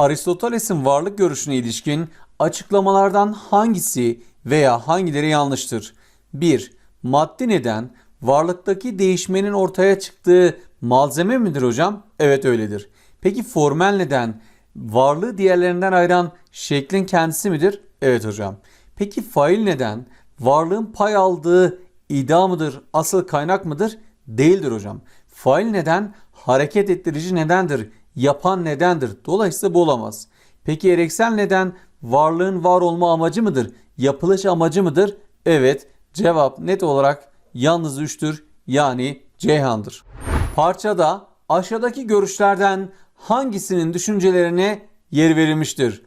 Aristoteles'in varlık görüşüne ilişkin açıklamalardan hangisi veya hangileri yanlıştır? 1. Maddi neden varlıktaki değişmenin ortaya çıktığı malzeme midir hocam? Evet öyledir. Peki formel neden varlığı diğerlerinden ayıran şeklin kendisi midir? Evet hocam. Peki fail neden varlığın pay aldığı iddia mıdır, asıl kaynak mıdır? Değildir hocam. Fail neden hareket ettirici nedendir, yapan nedendir. Dolayısıyla bu olamaz. Peki ereksel neden varlığın var olma amacı mıdır, yapılış amacı mıdır? Evet. Cevap net olarak yalnız 3'tür yani Ceyhan'dır. Parçada aşağıdaki görüşlerden hangisinin düşüncelerine yer verilmiştir?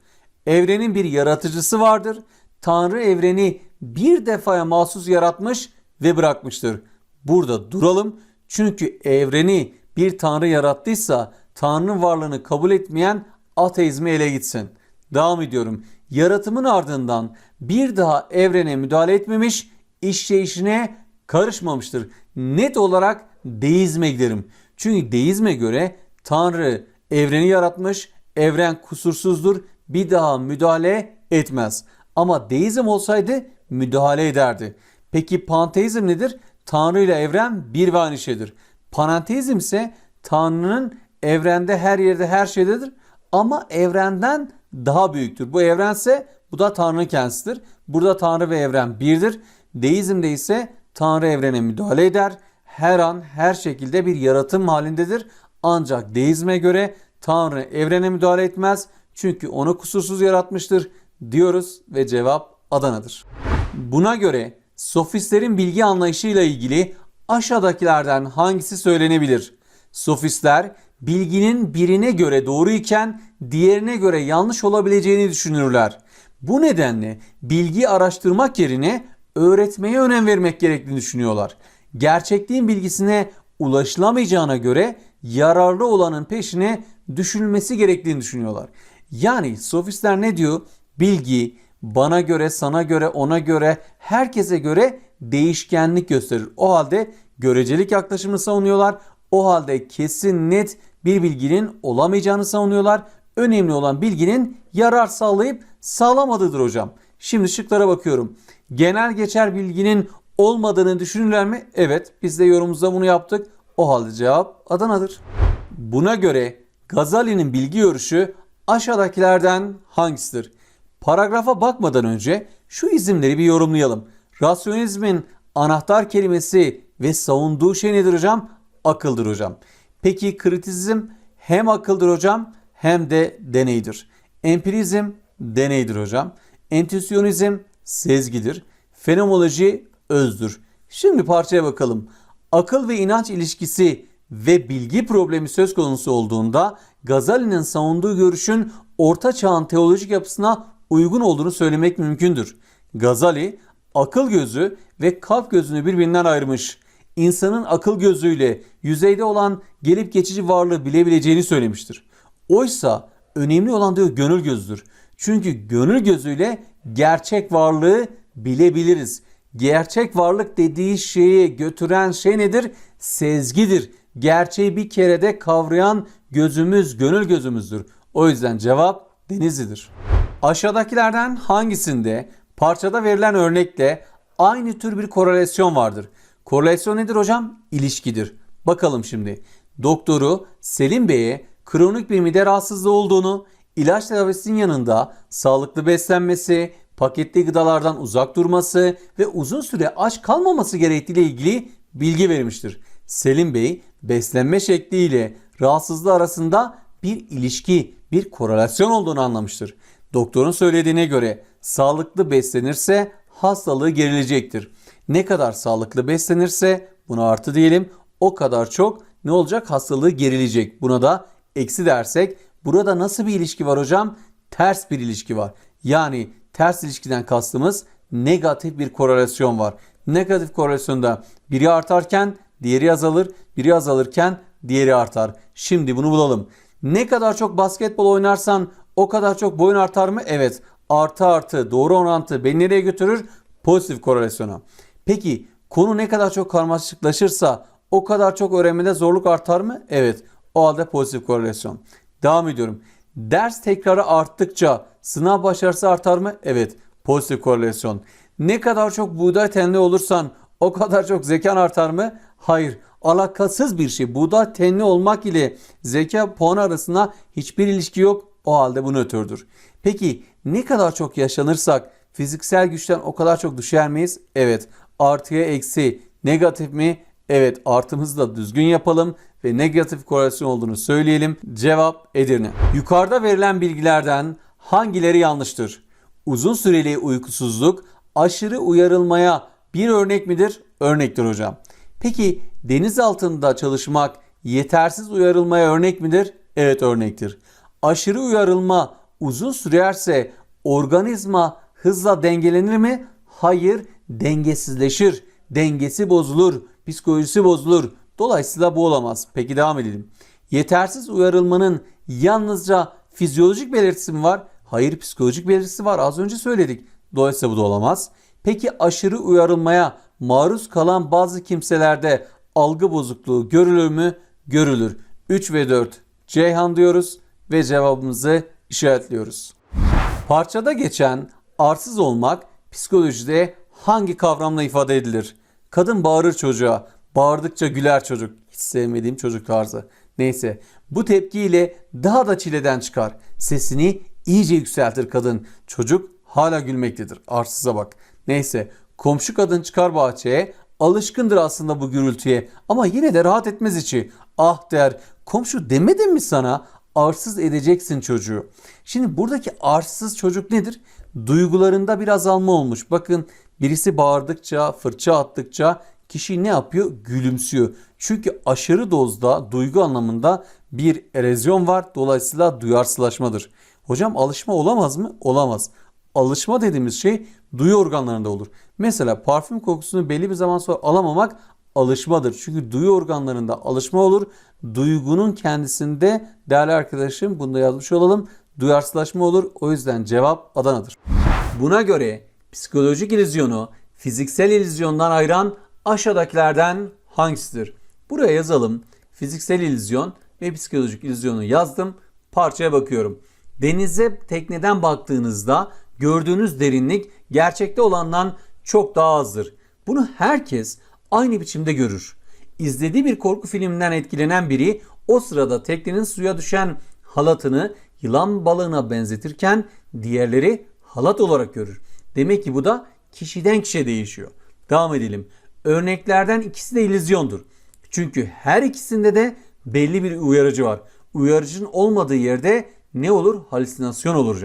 Evrenin bir yaratıcısı vardır. Tanrı evreni bir defaya mahsus yaratmış ve bırakmıştır. Burada duralım. Çünkü evreni bir tanrı yarattıysa tanrının varlığını kabul etmeyen ateizmi ele gitsin. Devam ediyorum. Yaratımın ardından bir daha evrene müdahale etmemiş, işleyişine karışmamıştır. Net olarak deizme giderim. Çünkü deizme göre Tanrı evreni yaratmış, evren kusursuzdur, bir daha müdahale etmez. Ama deizm olsaydı müdahale ederdi. Peki panteizm nedir? Tanrı ile evren bir ve aynı şeydir. Panenteizm ise Tanrı'nın evrende her yerde her şeydedir ama evrenden daha büyüktür. Bu evrense bu da Tanrı'nın kendisidir. Burada Tanrı ve evren birdir. Deizmde ise Tanrı evrene müdahale eder. Her an her şekilde bir yaratım halindedir. Ancak deizme göre Tanrı evrene müdahale etmez. Çünkü onu kusursuz yaratmıştır diyoruz ve cevap Adana'dır. Buna göre sofistlerin bilgi anlayışıyla ilgili aşağıdakilerden hangisi söylenebilir? Sofistler bilginin birine göre doğru iken diğerine göre yanlış olabileceğini düşünürler. Bu nedenle bilgi araştırmak yerine öğretmeye önem vermek gerektiğini düşünüyorlar. Gerçekliğin bilgisine ulaşılamayacağına göre yararlı olanın peşine düşülmesi gerektiğini düşünüyorlar. Yani sofistler ne diyor? Bilgi bana göre, sana göre, ona göre, herkese göre değişkenlik gösterir. O halde görecelik yaklaşımını savunuyorlar. O halde kesin net bir bilginin olamayacağını savunuyorlar. Önemli olan bilginin yarar sağlayıp sağlamadığıdır hocam. Şimdi şıklara bakıyorum. Genel geçer bilginin olmadığını düşünürler mi? Evet biz de yorumumuzda bunu yaptık. O halde cevap Adana'dır. Buna göre Gazali'nin bilgi görüşü aşağıdakilerden hangisidir? Paragrafa bakmadan önce şu izimleri bir yorumlayalım. Rasyonizmin anahtar kelimesi ve savunduğu şey nedir hocam? Akıldır hocam. Peki kritizm hem akıldır hocam hem de deneydir. Empirizm deneydir hocam. Entüsyonizm sezgidir. Fenomenoloji özdür. Şimdi parçaya bakalım. Akıl ve inanç ilişkisi ve bilgi problemi söz konusu olduğunda Gazali'nin savunduğu görüşün orta çağın teolojik yapısına uygun olduğunu söylemek mümkündür. Gazali akıl gözü ve kalp gözünü birbirinden ayırmış. İnsanın akıl gözüyle yüzeyde olan gelip geçici varlığı bilebileceğini söylemiştir. Oysa önemli olan diyor gönül gözüdür. Çünkü gönül gözüyle gerçek varlığı bilebiliriz. Gerçek varlık dediği şeyi götüren şey nedir? Sezgidir. Gerçeği bir kerede kavrayan gözümüz gönül gözümüzdür. O yüzden cevap Denizli'dir. Aşağıdakilerden hangisinde parçada verilen örnekle aynı tür bir korelasyon vardır? Korelasyon nedir hocam? İlişkidir. Bakalım şimdi. Doktoru Selim Bey'e kronik bir mide rahatsızlığı olduğunu, ilaç tedavisinin yanında sağlıklı beslenmesi, paketli gıdalardan uzak durması ve uzun süre aç kalmaması gerektiğiyle ilgili bilgi vermiştir. Selim Bey beslenme şekliyle rahatsızlığı arasında bir ilişki, bir korelasyon olduğunu anlamıştır. Doktorun söylediğine göre sağlıklı beslenirse hastalığı gerilecektir. Ne kadar sağlıklı beslenirse buna artı diyelim o kadar çok ne olacak hastalığı gerilecek. Buna da eksi dersek burada nasıl bir ilişki var hocam? Ters bir ilişki var. Yani ters ilişkiden kastımız negatif bir korelasyon var. Negatif korelasyonda biri artarken diğeri azalır, biri azalırken diğeri artar. Şimdi bunu bulalım. Ne kadar çok basketbol oynarsan o kadar çok boyun artar mı? Evet. Artı artı doğru orantı beni nereye götürür? Pozitif korelasyona. Peki konu ne kadar çok karmaşıklaşırsa o kadar çok öğrenmede zorluk artar mı? Evet. O halde pozitif korelasyon. Devam ediyorum. Ders tekrarı arttıkça sınav başarısı artar mı? Evet. Pozitif korelasyon. Ne kadar çok buğday tenli olursan o kadar çok zekan artar mı? Hayır. Alakasız bir şey. Buğday tenli olmak ile zeka puanı arasında hiçbir ilişki yok. O halde bu nötrdür. Peki ne kadar çok yaşanırsak fiziksel güçten o kadar çok düşer miyiz? Evet. Artıya eksi. Negatif mi? Evet artımızı da düzgün yapalım ve negatif korelasyon olduğunu söyleyelim. Cevap Edirne. Yukarıda verilen bilgilerden hangileri yanlıştır? Uzun süreli uykusuzluk aşırı uyarılmaya bir örnek midir? Örnektir hocam. Peki deniz altında çalışmak yetersiz uyarılmaya örnek midir? Evet örnektir. Aşırı uyarılma uzun sürerse organizma hızla dengelenir mi? Hayır, dengesizleşir. Dengesi bozulur, psikolojisi bozulur. Dolayısıyla bu olamaz. Peki devam edelim. Yetersiz uyarılmanın yalnızca fizyolojik belirtisi mi var? Hayır, psikolojik belirtisi var. Az önce söyledik. Dolayısıyla bu da olamaz. Peki aşırı uyarılmaya maruz kalan bazı kimselerde algı bozukluğu görülür mü? Görülür. 3 ve 4 Ceyhan diyoruz ve cevabımızı işaretliyoruz. Parçada geçen arsız olmak psikolojide hangi kavramla ifade edilir? Kadın bağırır çocuğa. Bağırdıkça güler çocuk. Hiç sevmediğim çocuk tarzı. Neyse bu tepkiyle daha da çileden çıkar. Sesini iyice yükseltir kadın. Çocuk hala gülmektedir. Arsıza bak. Neyse komşu kadın çıkar bahçeye. Alışkındır aslında bu gürültüye ama yine de rahat etmez içi. Ah der komşu demedim mi sana arsız edeceksin çocuğu. Şimdi buradaki arsız çocuk nedir? Duygularında bir azalma olmuş. Bakın birisi bağırdıkça, fırça attıkça kişi ne yapıyor? Gülümsüyor. Çünkü aşırı dozda duygu anlamında bir erozyon var. Dolayısıyla duyarsızlaşmadır. Hocam alışma olamaz mı? Olamaz. Alışma dediğimiz şey duyu organlarında olur. Mesela parfüm kokusunu belli bir zaman sonra alamamak alışmadır. Çünkü duyu organlarında alışma olur. Duygunun kendisinde değerli arkadaşım bunu da yazmış olalım. Duyarsızlaşma olur. O yüzden cevap Adana'dır. Buna göre psikolojik illüzyonu fiziksel illüzyondan ayıran aşağıdakilerden hangisidir? Buraya yazalım. Fiziksel illüzyon ve psikolojik illüzyonu yazdım. Parçaya bakıyorum. Denize tekneden baktığınızda gördüğünüz derinlik gerçekte olandan çok daha azdır. Bunu herkes aynı biçimde görür. İzlediği bir korku filminden etkilenen biri o sırada teknenin suya düşen halatını yılan balığına benzetirken diğerleri halat olarak görür. Demek ki bu da kişiden kişiye değişiyor. Devam edelim. Örneklerden ikisi de illüzyondur. Çünkü her ikisinde de belli bir uyarıcı var. Uyarıcının olmadığı yerde ne olur? Halüsinasyon olur.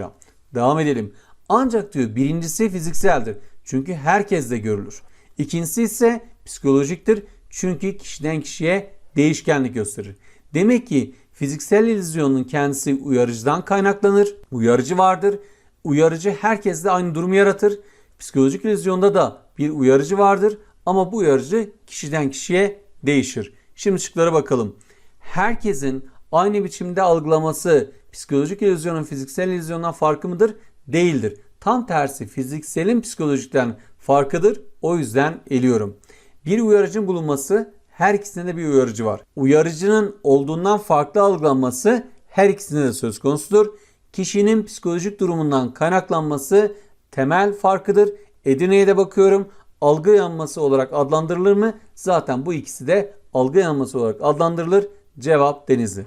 Devam edelim. Ancak diyor birincisi fizikseldir. Çünkü herkes de görülür. İkincisi ise psikolojiktir. Çünkü kişiden kişiye değişkenlik gösterir. Demek ki fiziksel illüzyonun kendisi uyarıcıdan kaynaklanır. Uyarıcı vardır. Uyarıcı herkeste aynı durumu yaratır. Psikolojik illüzyonda da bir uyarıcı vardır ama bu uyarıcı kişiden kişiye değişir. Şimdi şıklara bakalım. Herkesin aynı biçimde algılaması psikolojik illüzyonun fiziksel illüzyondan farkı mıdır? Değildir. Tam tersi fizikselin psikolojikten farkıdır. O yüzden eliyorum. Bir uyarıcının bulunması her ikisinde de bir uyarıcı var. Uyarıcının olduğundan farklı algılanması her ikisinde de söz konusudur. Kişinin psikolojik durumundan kaynaklanması temel farkıdır. Edirne'ye de bakıyorum. Algı yanması olarak adlandırılır mı? Zaten bu ikisi de algı yanması olarak adlandırılır. Cevap Denizli.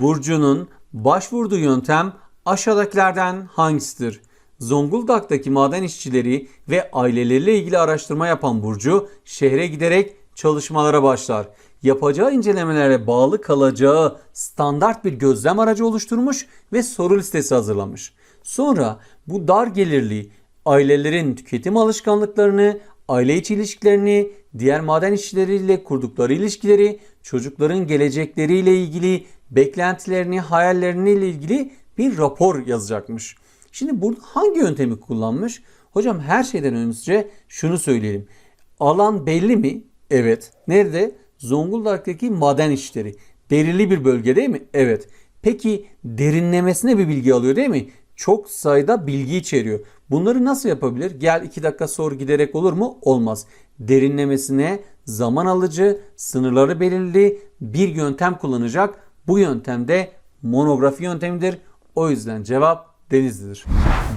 Burcu'nun başvurduğu yöntem aşağıdakilerden hangisidir? Zonguldak'taki maden işçileri ve aileleriyle ilgili araştırma yapan Burcu şehre giderek çalışmalara başlar. Yapacağı incelemelere bağlı kalacağı standart bir gözlem aracı oluşturmuş ve soru listesi hazırlamış. Sonra bu dar gelirli ailelerin tüketim alışkanlıklarını, aile içi ilişkilerini, diğer maden işçileriyle kurdukları ilişkileri, çocukların gelecekleriyle ilgili beklentilerini, hayallerini ile ilgili bir rapor yazacakmış. Şimdi burada hangi yöntemi kullanmış? Hocam her şeyden önce şunu söyleyelim. Alan belli mi? Evet. Nerede? Zonguldak'taki maden işleri. Derili bir bölge değil mi? Evet. Peki derinlemesine bir bilgi alıyor değil mi? Çok sayıda bilgi içeriyor. Bunları nasıl yapabilir? Gel iki dakika sor giderek olur mu? Olmaz. Derinlemesine zaman alıcı, sınırları belirli bir yöntem kullanacak. Bu yöntemde monografi yöntemidir. O yüzden cevap Denizli'dir.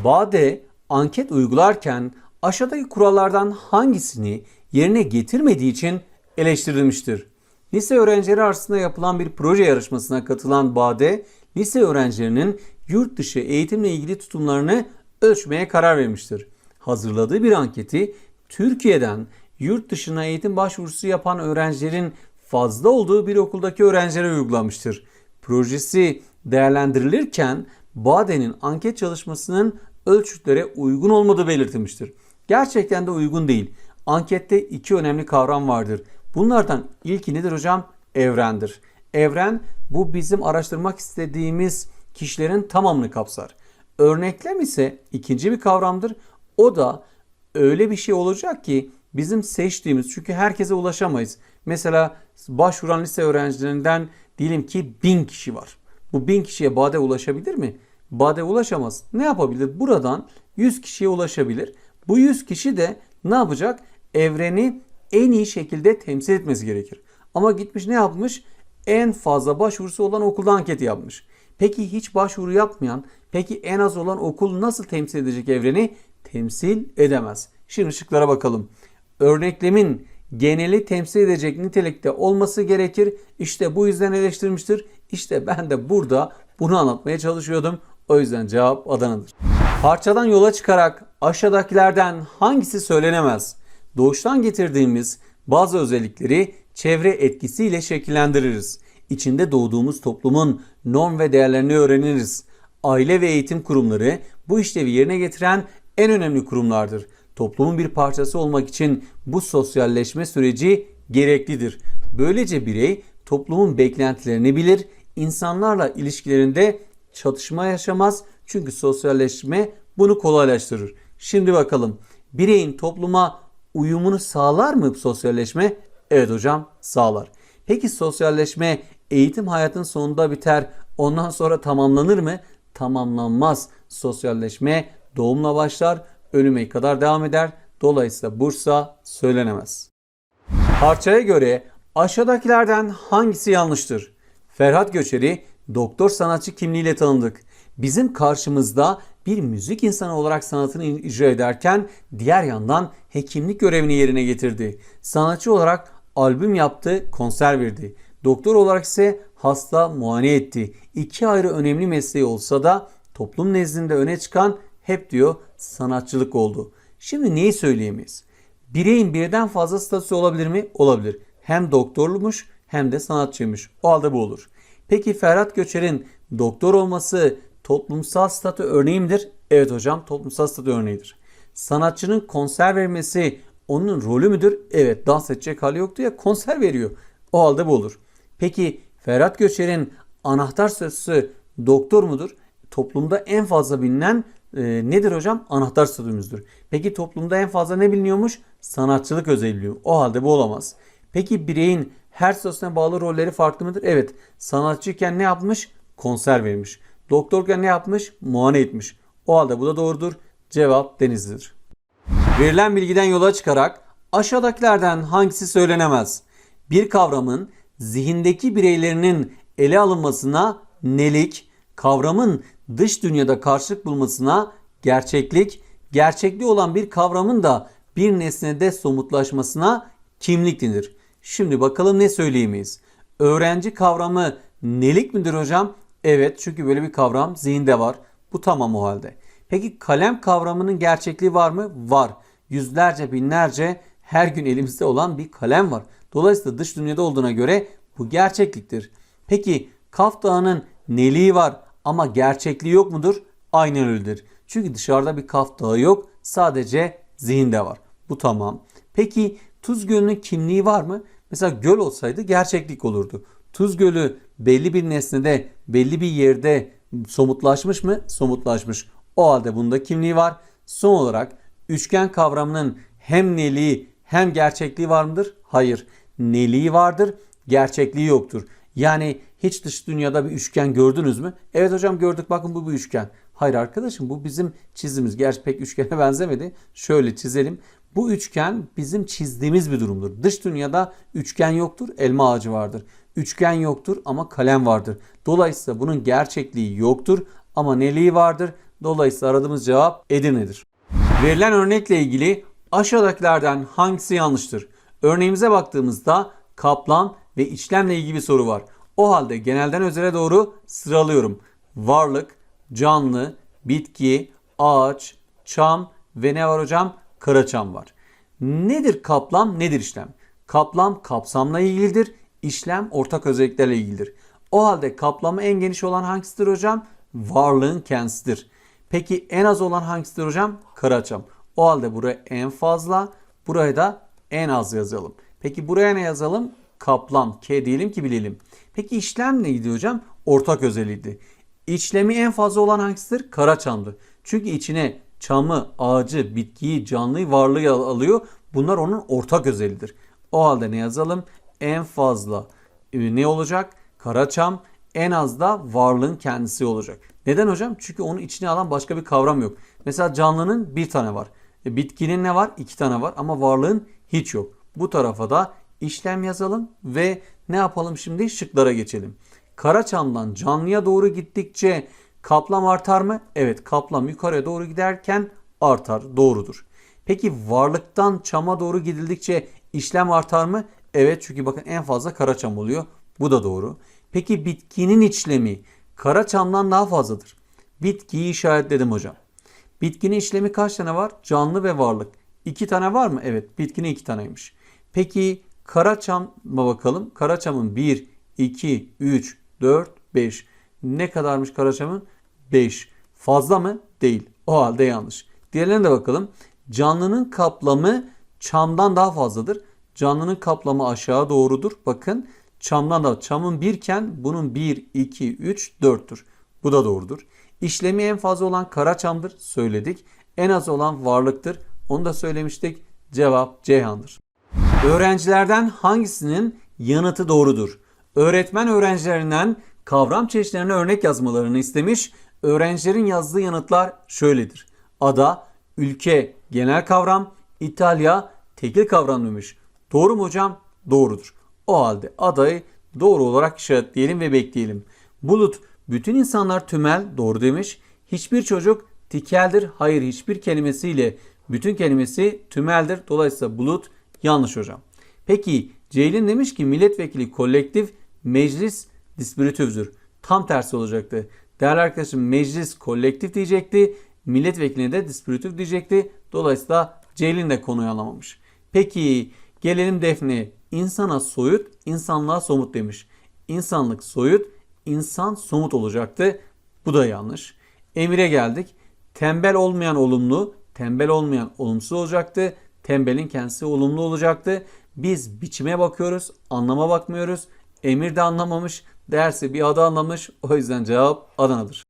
Bade anket uygularken aşağıdaki kurallardan hangisini yerine getirmediği için eleştirilmiştir. Lise öğrencileri arasında yapılan bir proje yarışmasına katılan Bade, lise öğrencilerinin yurt dışı eğitimle ilgili tutumlarını ölçmeye karar vermiştir. Hazırladığı bir anketi Türkiye'den yurt dışına eğitim başvurusu yapan öğrencilerin fazla olduğu bir okuldaki öğrencilere uygulamıştır. Projesi değerlendirilirken Bade'nin anket çalışmasının ölçütlere uygun olmadığı belirtilmiştir. Gerçekten de uygun değil. Ankette iki önemli kavram vardır. Bunlardan ilki nedir hocam? Evrendir. Evren bu bizim araştırmak istediğimiz kişilerin tamamını kapsar. Örneklem ise ikinci bir kavramdır. O da öyle bir şey olacak ki bizim seçtiğimiz çünkü herkese ulaşamayız. Mesela başvuran lise öğrencilerinden diyelim ki bin kişi var. Bu bin kişiye Bade ulaşabilir mi? Bade ulaşamaz. Ne yapabilir? Buradan 100 kişiye ulaşabilir. Bu 100 kişi de ne yapacak? Evreni en iyi şekilde temsil etmesi gerekir. Ama gitmiş ne yapmış? En fazla başvurusu olan okulda anket yapmış. Peki hiç başvuru yapmayan, peki en az olan okul nasıl temsil edecek evreni? Temsil edemez. Şimdi şıklara bakalım. Örneklemin geneli temsil edecek nitelikte olması gerekir. İşte bu yüzden eleştirmiştir. İşte ben de burada bunu anlatmaya çalışıyordum. O yüzden cevap Adana'dır. Parçadan yola çıkarak aşağıdakilerden hangisi söylenemez? Doğuştan getirdiğimiz bazı özellikleri çevre etkisiyle şekillendiririz. İçinde doğduğumuz toplumun norm ve değerlerini öğreniriz. Aile ve eğitim kurumları bu işlevi yerine getiren en önemli kurumlardır. Toplumun bir parçası olmak için bu sosyalleşme süreci gereklidir. Böylece birey toplumun beklentilerini bilir, insanlarla ilişkilerinde çatışma yaşamaz çünkü sosyalleşme bunu kolaylaştırır. Şimdi bakalım bireyin topluma uyumunu sağlar mı sosyalleşme? Evet hocam sağlar. Peki sosyalleşme eğitim hayatın sonunda biter ondan sonra tamamlanır mı? Tamamlanmaz. Sosyalleşme doğumla başlar ölüme kadar devam eder. Dolayısıyla Bursa söylenemez. Parçaya göre aşağıdakilerden hangisi yanlıştır? Ferhat Göçer'i doktor sanatçı kimliğiyle tanıdık. Bizim karşımızda bir müzik insanı olarak sanatını icra ederken diğer yandan hekimlik görevini yerine getirdi. Sanatçı olarak albüm yaptı, konser verdi. Doktor olarak ise hasta muayene etti. İki ayrı önemli mesleği olsa da toplum nezdinde öne çıkan hep diyor sanatçılık oldu. Şimdi neyi söyleyemeyiz? Bireyin birden fazla statüsü olabilir mi? Olabilir. Hem doktorlumuş hem de sanatçıymış. O halde bu olur. Peki Ferhat Göçer'in doktor olması toplumsal statü örneği midir? Evet hocam toplumsal statü örneğidir. Sanatçının konser vermesi onun rolü müdür? Evet dans edecek hali yoktu ya konser veriyor. O halde bu olur. Peki Ferhat Göçer'in anahtar sözcüsü doktor mudur? Toplumda en fazla bilinen e, nedir hocam? Anahtar statümüzdür. Peki toplumda en fazla ne biliniyormuş? Sanatçılık özelliği. O halde bu olamaz. Peki bireyin her statüsüne bağlı rolleri farklı mıdır? Evet. Sanatçıyken ne yapmış? Konser vermiş. Doktorken ne yapmış? Muayene etmiş. O halde bu da doğrudur. Cevap Denizli'dir. Verilen bilgiden yola çıkarak aşağıdakilerden hangisi söylenemez? Bir kavramın zihindeki bireylerinin ele alınmasına nelik, kavramın dış dünyada karşılık bulmasına gerçeklik, gerçekliği olan bir kavramın da bir nesnede somutlaşmasına kimlik denir. Şimdi bakalım ne söyleyemeyiz? Öğrenci kavramı nelik midir hocam? Evet çünkü böyle bir kavram zihinde var. Bu tamam o halde. Peki kalem kavramının gerçekliği var mı? Var. Yüzlerce binlerce her gün elimizde olan bir kalem var. Dolayısıyla dış dünyada olduğuna göre bu gerçekliktir. Peki Kaf Dağı'nın neliği var ama gerçekliği yok mudur? Aynen öyledir. Çünkü dışarıda bir Kaf Dağı yok. Sadece zihinde var. Bu tamam. Peki Tuz Gölü'nün kimliği var mı? Mesela göl olsaydı gerçeklik olurdu. Tuz Gölü belli bir nesnede, belli bir yerde somutlaşmış mı? Somutlaşmış. O halde bunda kimliği var. Son olarak üçgen kavramının hem neliği hem gerçekliği var mıdır? Hayır. Neliği vardır, gerçekliği yoktur. Yani hiç dış dünyada bir üçgen gördünüz mü? Evet hocam gördük bakın bu bir üçgen. Hayır arkadaşım bu bizim çizimiz. Gerçi pek üçgene benzemedi. Şöyle çizelim. Bu üçgen bizim çizdiğimiz bir durumdur. Dış dünyada üçgen yoktur, elma ağacı vardır. Üçgen yoktur ama kalem vardır. Dolayısıyla bunun gerçekliği yoktur ama neliği vardır. Dolayısıyla aradığımız cevap Edirne'dir. Verilen örnekle ilgili aşağıdakilerden hangisi yanlıştır? Örneğimize baktığımızda kaplan ve işlemle ilgili bir soru var. O halde genelden özele doğru sıralıyorum. Varlık, canlı, bitki, ağaç, çam ve ne var hocam? Karaçam var. Nedir kaplam, nedir işlem? Kaplam kapsamla ilgilidir. İşlem ortak özelliklerle ilgilidir. O halde kaplamı en geniş olan hangisidir hocam? Varlığın kendisidir. Peki en az olan hangisidir hocam? Karaçam. O halde buraya en fazla, buraya da en az yazalım. Peki buraya ne yazalım? Kaplam. K diyelim ki bilelim. Peki işlem neydi hocam? Ortak özelliğiydi. İşlemi en fazla olan hangisidir? Karaçamdır. Çünkü içine çamı, ağacı, bitkiyi, canlıyı, varlığı al- alıyor. Bunlar onun ortak özelliğidir. O halde ne yazalım? En fazla e, ne olacak? Karaçam. En az da varlığın kendisi olacak. Neden hocam? Çünkü onun içine alan başka bir kavram yok. Mesela canlının bir tane var. E, Bitkinin ne var? İki tane var ama varlığın hiç yok. Bu tarafa da işlem yazalım ve ne yapalım şimdi? Şıklara geçelim. Karaçam'dan canlıya doğru gittikçe kaplam artar mı? Evet kaplam yukarıya doğru giderken artar. Doğrudur. Peki varlıktan çama doğru gidildikçe işlem artar mı? Evet çünkü bakın en fazla karaçam oluyor. Bu da doğru. Peki bitkinin işlemi karaçamdan daha fazladır. Bitkiyi işaretledim hocam. Bitkinin işlemi kaç tane var? Canlı ve varlık. İki tane var mı? Evet bitkinin iki taneymiş. Peki karaçama bakalım. Karaçamın 1, 2, 3, 4, 5. Ne kadarmış karaçamın? 5. Fazla mı? Değil. O halde yanlış. Diğerlerine de bakalım. Canlının kaplamı çamdan daha fazladır. Canlının kaplamı aşağı doğrudur. Bakın çamdan da çamın birken bunun 1, 2, 3, 4'tür. Bu da doğrudur. İşlemi en fazla olan karaçamdır. Söyledik. En az olan varlıktır. Onu da söylemiştik. Cevap Ceyhan'dır. Öğrencilerden hangisinin yanıtı doğrudur? Öğretmen öğrencilerinden kavram çeşitlerine örnek yazmalarını istemiş. Öğrencilerin yazdığı yanıtlar şöyledir. Ada, ülke, genel kavram, İtalya, tekil kavram demiş. Doğru mu hocam? Doğrudur. O halde adayı doğru olarak işaretleyelim ve bekleyelim. Bulut, bütün insanlar tümel, doğru demiş. Hiçbir çocuk tikeldir. Hayır hiçbir kelimesiyle bütün kelimesi tümeldir. Dolayısıyla bulut yanlış hocam. Peki Ceylin demiş ki milletvekili kolektif meclis dispiritüvdür. Tam tersi olacaktı. Değerli arkadaşım meclis kolektif diyecekti. Milletvekiline de dispiritif diyecekti. Dolayısıyla Ceylin de konuyu anlamamış. Peki gelelim Defne'ye. İnsana soyut, insanlığa somut demiş. İnsanlık soyut, insan somut olacaktı. Bu da yanlış. Emir'e geldik. Tembel olmayan olumlu, tembel olmayan olumsuz olacaktı. Tembelin kendisi olumlu olacaktı. Biz biçime bakıyoruz, anlama bakmıyoruz. Emir de anlamamış, dersi bir adı anlamış. O yüzden cevap Adana'dır.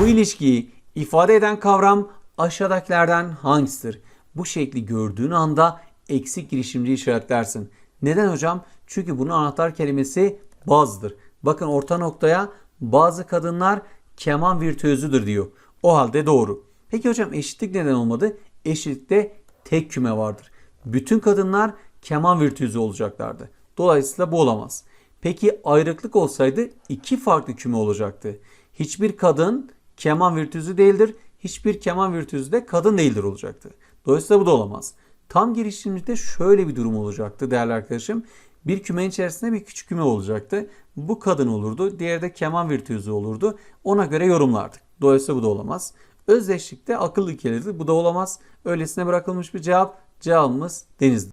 Bu ilişkiyi ifade eden kavram aşağıdakilerden hangisidir? Bu şekli gördüğün anda eksik girişimci işaretlersin. Neden hocam? Çünkü bunun anahtar kelimesi bazıdır. Bakın orta noktaya bazı kadınlar keman virtüözüdür diyor. O halde doğru. Peki hocam eşitlik neden olmadı? Eşitlikte tek küme vardır. Bütün kadınlar keman virtüözü olacaklardı. Dolayısıyla bu olamaz. Peki ayrıklık olsaydı iki farklı küme olacaktı. Hiçbir kadın keman virtüözü değildir. Hiçbir keman virtüözü de kadın değildir olacaktı. Dolayısıyla bu da olamaz. Tam girişimde şöyle bir durum olacaktı değerli arkadaşım. Bir kümenin içerisinde bir küçük küme olacaktı. Bu kadın olurdu. Diğeri de keman virtüözü olurdu. Ona göre yorumlardık. Dolayısıyla bu da olamaz. Özdeşlikte akıllı ilkelidir. Bu da olamaz. Öylesine bırakılmış bir cevap. Cevabımız denizdir.